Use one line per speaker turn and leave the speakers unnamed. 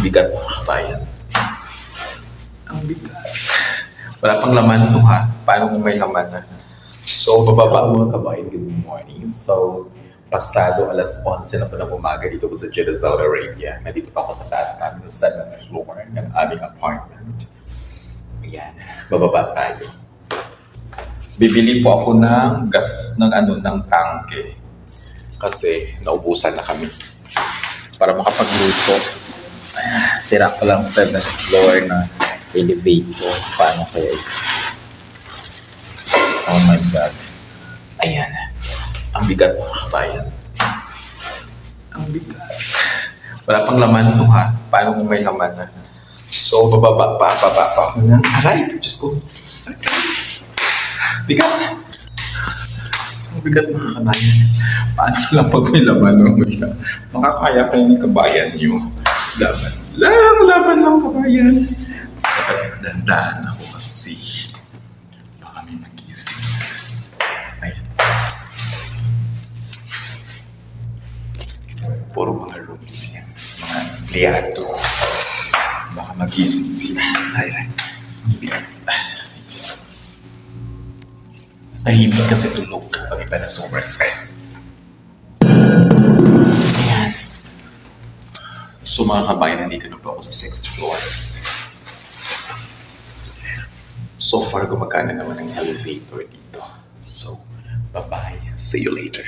Bigat mga kabayan. Ang bigat. Wala pang laman to ha. Paano kung may laman na? So, bababa mga kabayan, good morning. So, pasado alas 11 na po ng umaga dito po sa Jeddah, Saudi Arabia. Nandito pa ako sa taas namin sa 7th floor ng aming apartment. Ayan, bababa tayo. Bibili po ako ng gas ng ano ng tangke kasi naubusan na kami para makapagluto. Sira ko lang 7th floor na elevator. Paano kaya ito? Oh my God. Ayan. Ang bigat mga kabayan. Ang bigat. Wala pang laman to ha. Paano kung may laman na? So, bababa pa, bababa pa ako ng aray. Diyos ko. Bigat. Ang bigat mga kabayan. Paano lang pag may laman mo siya? Makakaya kayo ng kabayan niyo. Laban lang, laban lang kabayan. Dapat dandahan ako kasi baka may magising. Ayan. Puro mga rooms yan. Mga empleyado. Baka magising sila. Ay, ay. Ang bigat. Tahimik kasi tulog kapag iba na sa work. So mga kabayan, nandito na po ako sa 6th floor. So far, gumagana naman ang elevator dito. So, bye-bye. See you later.